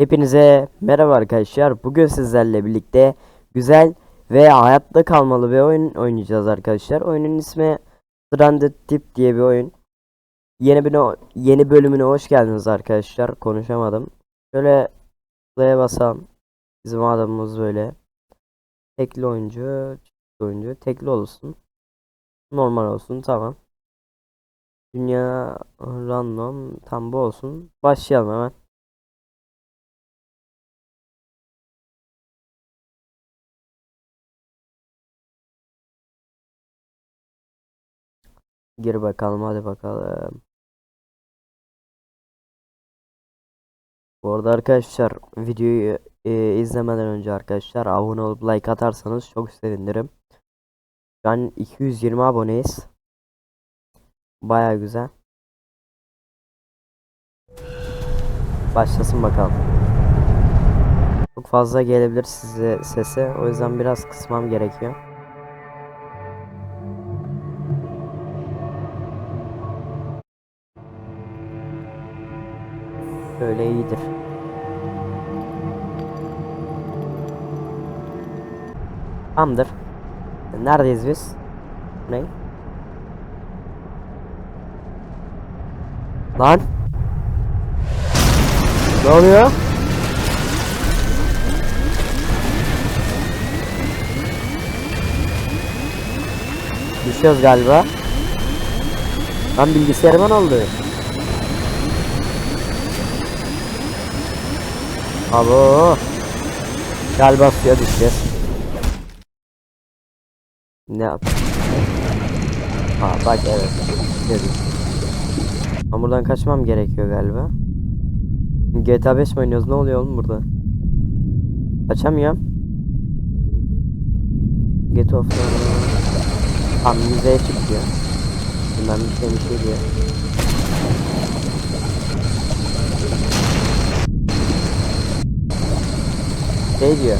Hepinize merhaba arkadaşlar. Bugün sizlerle birlikte güzel ve hayatta kalmalı bir oyun oynayacağız arkadaşlar. Oyunun ismi Stranded Tip diye bir oyun. Yeni bir yeni bölümüne hoş geldiniz arkadaşlar. Konuşamadım. Şöyle play'e basalım. Bizim adamımız böyle. Tekli oyuncu, çift oyuncu, tekli olsun. Normal olsun, tamam. Dünya random, tam bu olsun. Başlayalım hemen. Gir bakalım hadi bakalım. Bu arada arkadaşlar videoyu e, izlemeden önce arkadaşlar abone olup like atarsanız çok sevinirim. Şu an 220 aboneyiz. Baya güzel. Başlasın bakalım. Çok fazla gelebilir size sesi. O yüzden biraz kısmam gerekiyor. Öyle iyidir. Tamamdır. Neredeyiz biz? Ne? Lan? Ne oluyor? Düşüyoruz galiba. Lan bilgisayarıma ne oldu? Abo. Galiba suya düşeceğiz. Ne yap? Ha bak evet. Dedim. Ama buradan kaçmam gerekiyor galiba. GTA 5 mi oynuyoruz? Ne oluyor oğlum burada? Kaçamıyorum. Get off. Tam yüzeye çık. Bilmem bir şey bir şey diyor. Şey diyor.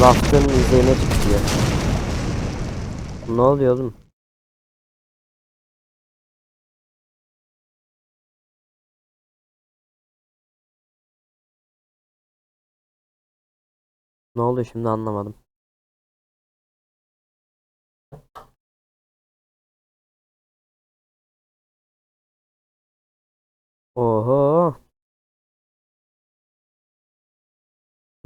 Raftın yüzeyine çık diyor. Ne oluyor oğlum? Ne oluyor şimdi anlamadım. Oho.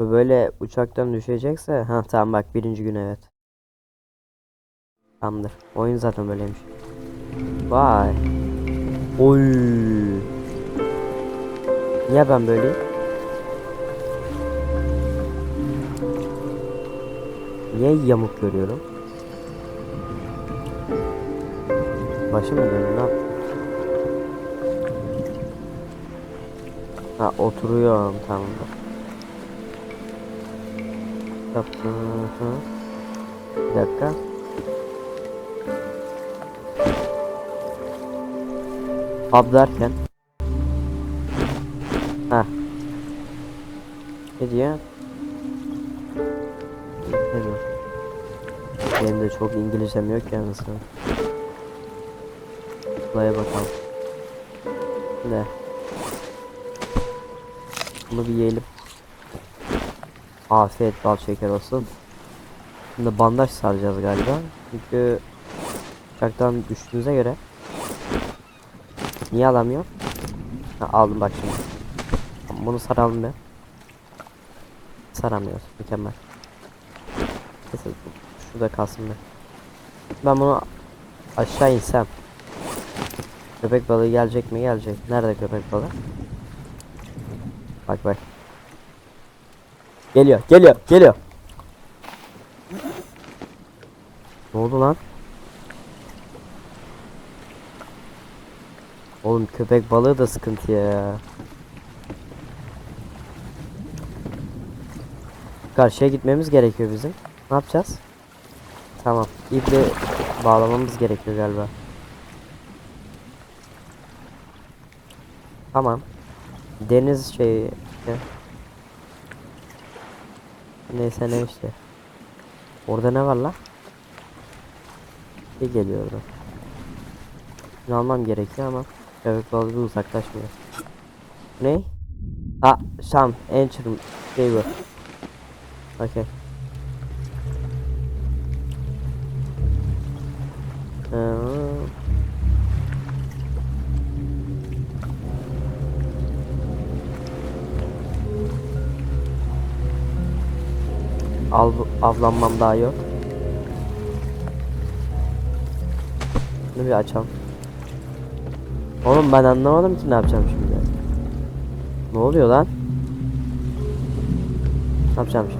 Böyle uçaktan düşecekse ha tamam bak birinci gün evet. Tamamdır. Oyun zaten böyleymiş. Vay. Oy. Niye ben böyleyim? Niye yamuk görüyorum? Başım mı dönüyor? Ne? Ha oturuyorum tamamdır. Hı. Bir dakika. Hub derken. Ha. Ne diyor? Ne diyor? Benim de çok İngilizcem yok yalnız. Buraya bakalım. Ne? Bunu bir yiyelim. Afiyet bal şeker olsun. Şimdi bandaj saracağız galiba. Çünkü uçaktan düştüğümüze göre Niye alamıyor? Ha, aldım bak şimdi. Bunu saralım be. Saramıyoruz. Mükemmel. Neyse, şurada kalsın be. Ben bunu aşağı insem. Köpek balığı gelecek mi? Gelecek. Nerede köpek balığı? Bak bak. Geliyor, geliyor, geliyor. Ne oldu lan? Oğlum köpek balığı da sıkıntı ya. Karşıya gitmemiz gerekiyor bizim. Ne yapacağız? Tamam. İple bağlamamız gerekiyor galiba. Tamam. Deniz şey işte. Neyse ne işte. Orada ne var la? Bir geliyor orada. Almam gerekiyor ama köpek balığı uzaklaşmıyor. Ne? Ha Sam enter şey bu. Av, avlanmam daha yok. Şunu bir açalım. Oğlum ben anlamadım ki ne yapacağım şimdi. Ne oluyor lan? Ne yapacağım şimdi?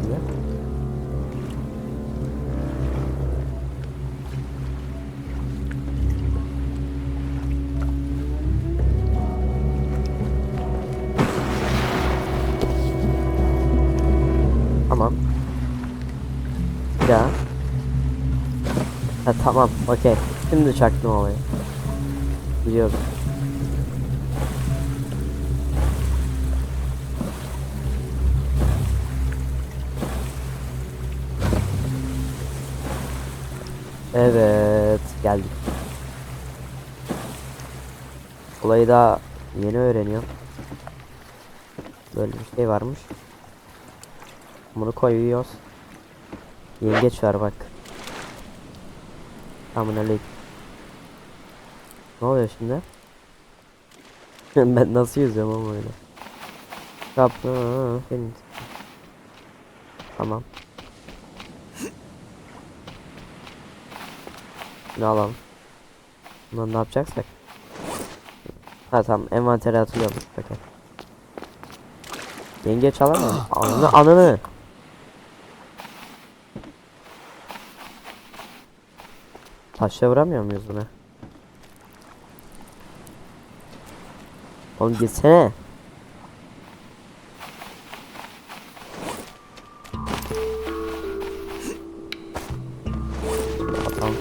Tamam, okey. Şimdi çaktım olayı. Biliyorum. Evet, geldik. Olayı daha yeni öğreniyorum. Böyle bir şey varmış. Bunu koyuyoruz. Yengeç var bak. Aman aleyküm. Ne oluyor şimdi? ben nasıl yüzüyorum ama öyle. Kapı senin. Tamam. Ne alalım? Bundan ne yapacaksak? Ha tamam envantere atılıyormuş bakın. Yengeç alamıyor. Ananı ananı. Taşla vuramıyor muyuz buna? Oğlum gitsene. Tamam.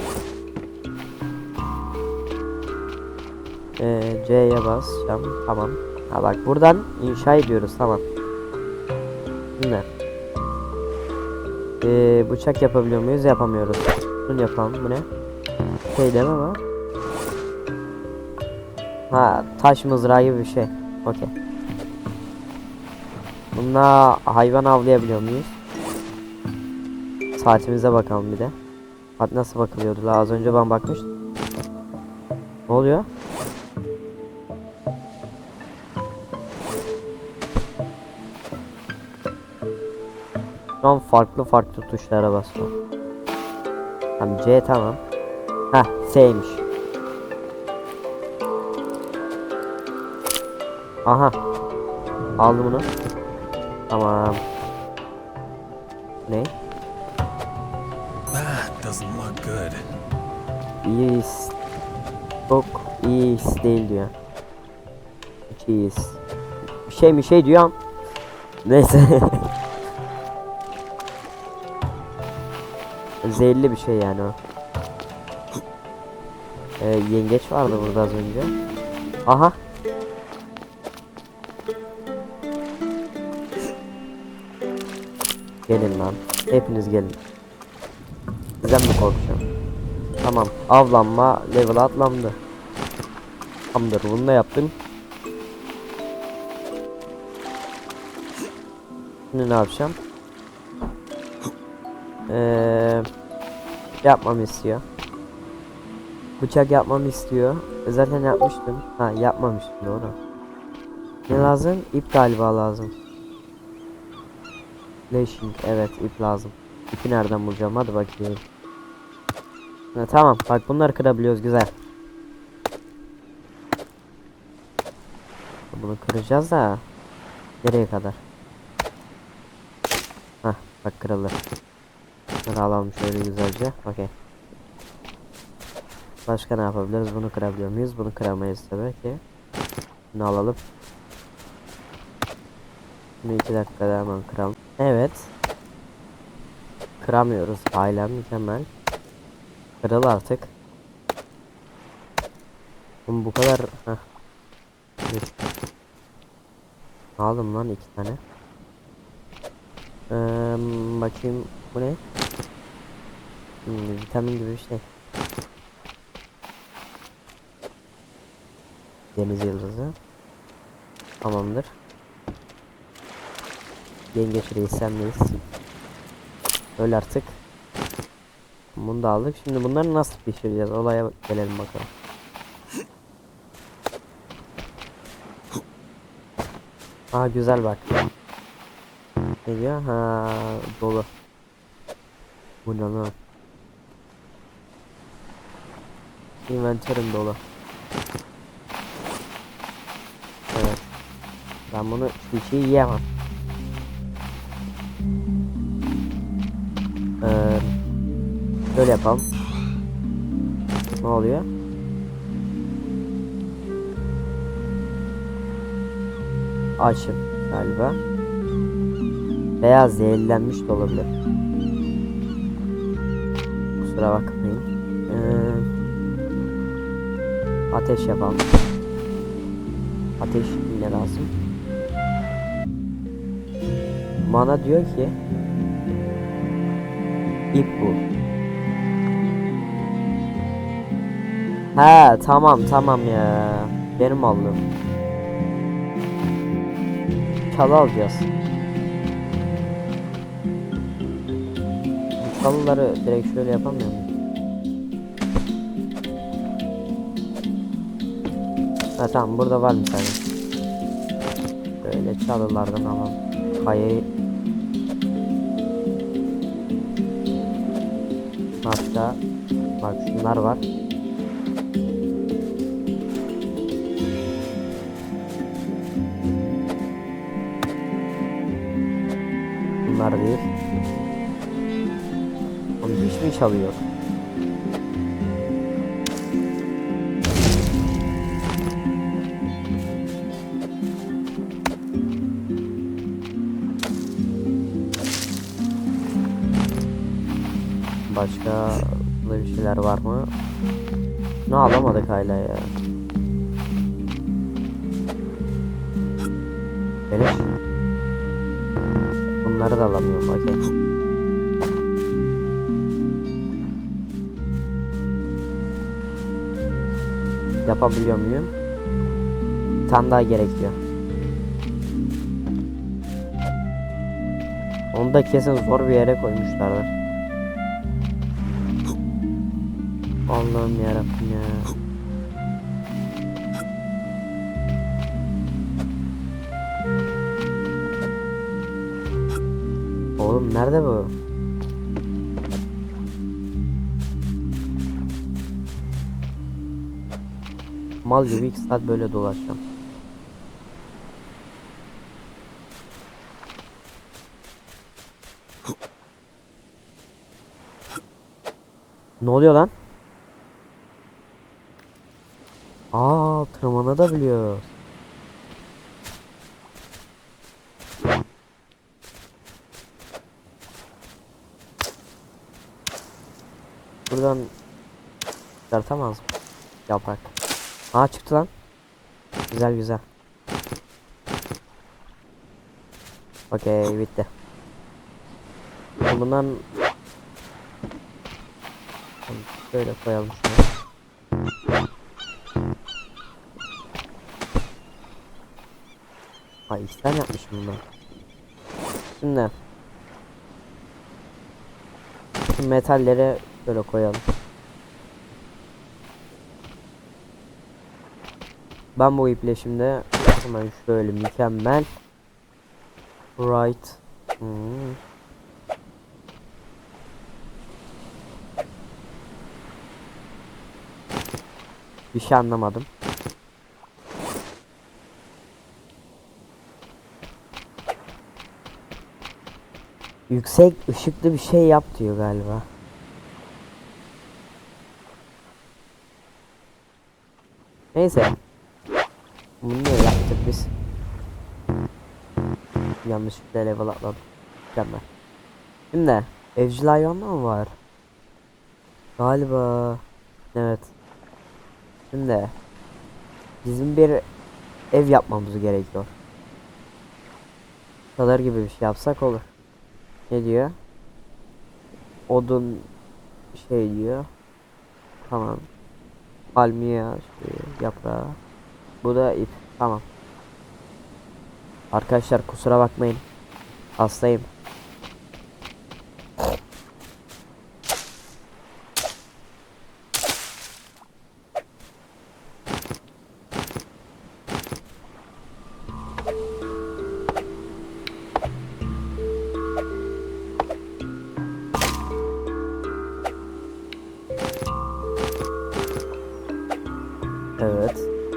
Ee, C'ye basacağım. Tamam. Ha bak buradan inşa ediyoruz. Tamam. Şimdi. Ee, bıçak yapabiliyor muyuz? Yapamıyoruz. Bunu yapalım. Bu ne? Şey deme ama. Ha taş mızrağı gibi bir şey. Okey. Bununla hayvan avlayabiliyor muyuz? Saatimize bakalım bir de. Bak nasıl bakılıyordu la az önce ben bakmıştım. Ne oluyor? Şu an farklı farklı tuşlara basıyorum. Tamam C tamam. Ha S'ymiş. Aha. Aldım bunu. Tamam. Ne? That doesn't look good. İyiyiz. Çok iyiyiz değil diyor. İyiyiz. Bir şey bir şey diyor. Neyse. Zehirli bir şey yani o. Ee, yengeç vardı burada az önce. Aha. Gelin lan. Hepiniz gelin. Sizden mi korkacağım? Tamam. Avlanma level atlandı. Tamamdır. Bunu da yaptım. Şimdi ne yapacağım? Eee yapmamı istiyor. Bıçak yapmamı istiyor. E, Zaten yapmıştım. Ha yapmamıştım doğru. Ne lazım? İp galiba lazım. Lashing evet ip lazım. İpi nereden bulacağım hadi bakayım. Ha, tamam bak bunları kırabiliyoruz güzel. Bunu kıracağız da nereye kadar? Hah bak kırıldı. Bunları alalım şöyle güzelce. Okey. Başka ne yapabiliriz? Bunu kırabiliyor muyuz? Bunu kıramayız tabii ki. Bunu alalım. Bunu iki dakikada hemen kıralım. Evet. Kıramıyoruz. Ailem mükemmel. Kırıl artık. Oğlum bu kadar... Heh. Aldım lan iki tane. Ee, bakayım bu ne? Hmm, vitamin gibi bir şey. Deniz yıldızı. Tamamdır. Yengeç reis sendeyiz. Öyle artık. Bunu da aldık. Şimdi bunları nasıl pişireceğiz? Olaya gelelim bakalım. Aa güzel bak. Ne diyor? Ha dolu. Bu ne lan? Inventörüm dolu. Evet. Ben bunu hiç yiyemem. Ee, şöyle yapalım. Ne oluyor? Açım galiba. Beyaz zehirlenmiş de olabilir. Kusura bakmayın. Ee, ateş yapalım. Ateş yine lazım. Bana diyor ki ip bu. He tamam tamam ya. Benim aldım. Çalı alacağız. Çalıları direkt şöyle yapamıyor muyum? Ha tamam burada var bir tane. Böyle çalılardan alalım. Kayayı Başka bak şunlar var. Bunlar değil. Oğlum hiç mi çalıyor? Başka burada bir şeyler var mı? Ne alamadık hala ya. Beleş. Bunları da alamıyorum okey. Yapabiliyor muyum? Bir tane daha gerekiyor. Onu da kesin zor bir yere koymuşlardır. Allah'ım yarabbim ya. Oğlum nerede bu? Mal gibi iki saat böyle dolaşacağım. Ne oluyor lan? Aa, tırmanabiliyor. Buradan çıkartamaz mı? Yaprak. Aa çıktı lan. Güzel güzel. Okey bitti. Bundan şöyle koyalım şunu. Ay sen yapmışım bunu. Şimdi şu metalleri şöyle koyalım. Ben bu iple şimdi hemen şöyle mükemmel. Right. Hmm. Bir şey anlamadım. Yüksek ışıklı bir şey yap diyor galiba. Neyse. Bunu niye yaptık biz? Yanlışlıkla level atladım. Mükemmel. Şimdi evcil hayvanlar mı var? Galiba. Evet. Şimdi bizim bir ev yapmamız gerekiyor. Kadar gibi bir şey yapsak olur. Ne diyor? Odun şey diyor. Tamam. Palmiye şey, yaprağı. Bu da ip. Tamam. Arkadaşlar kusura bakmayın. Hastayım.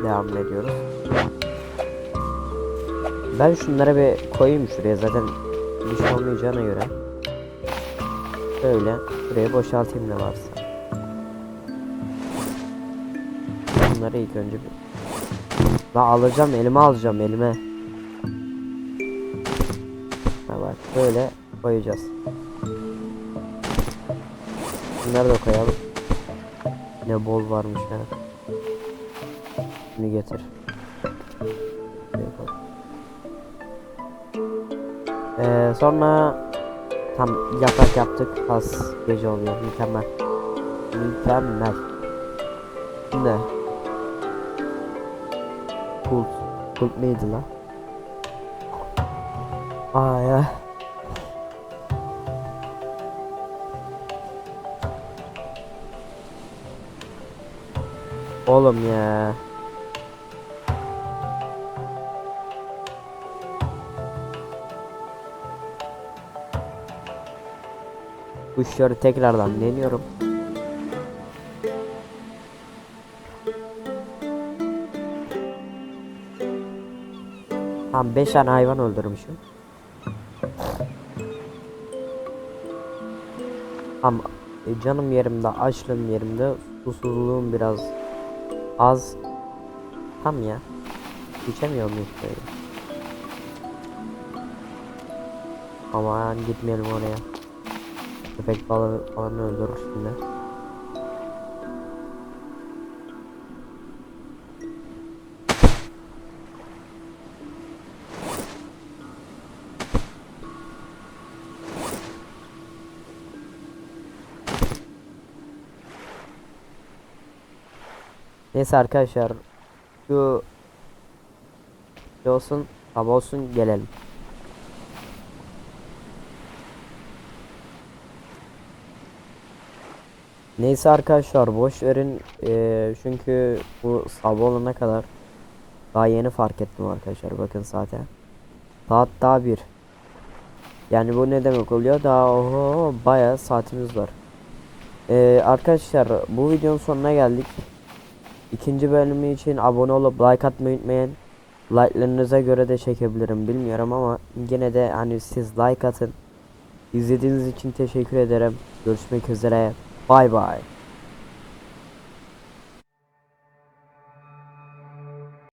Devam ediyoruz. Ben şunlara bir koyayım şuraya zaten bir şey olmayacağına göre. Böyle buraya boşaltayım ne varsa. Bunları ilk önce bir... La alacağım elime alacağım elime. Bak böyle koyacağız. Bunları da koyalım. Ne bol varmış ya. Bunu getir. Ee, sonra tam yatak yaptık. Az gece oluyor. Mükemmel. Mükemmel. Ne? Kult. Kult neydi lan? Aa ya. Oğlum ya. Kuşları tekrardan deniyorum. Tam 5 tane hayvan öldürmüşüm. Tam e, canım yerimde, açlığım yerimde, susuzluğum biraz az. Tam ya. İçemiyor muyum böyle? Aman gitmeyelim oraya. Köpek balığı falan öldürür şimdi. Neyse arkadaşlar şu olsun sabah olsun gelelim. Neyse arkadaşlar boş verin. Eee, çünkü bu sabah olana kadar daha yeni fark ettim arkadaşlar bakın saate saat daha bir. Yani bu ne demek oluyor? Daha oho bayağı saatimiz var. Eee, arkadaşlar bu videonun sonuna geldik. İkinci bölümü için abone olup like atmayı unutmayın. Like'larınıza göre de çekebilirim bilmiyorum ama yine de hani siz like atın. İzlediğiniz için teşekkür ederim. Görüşmek üzere bay bay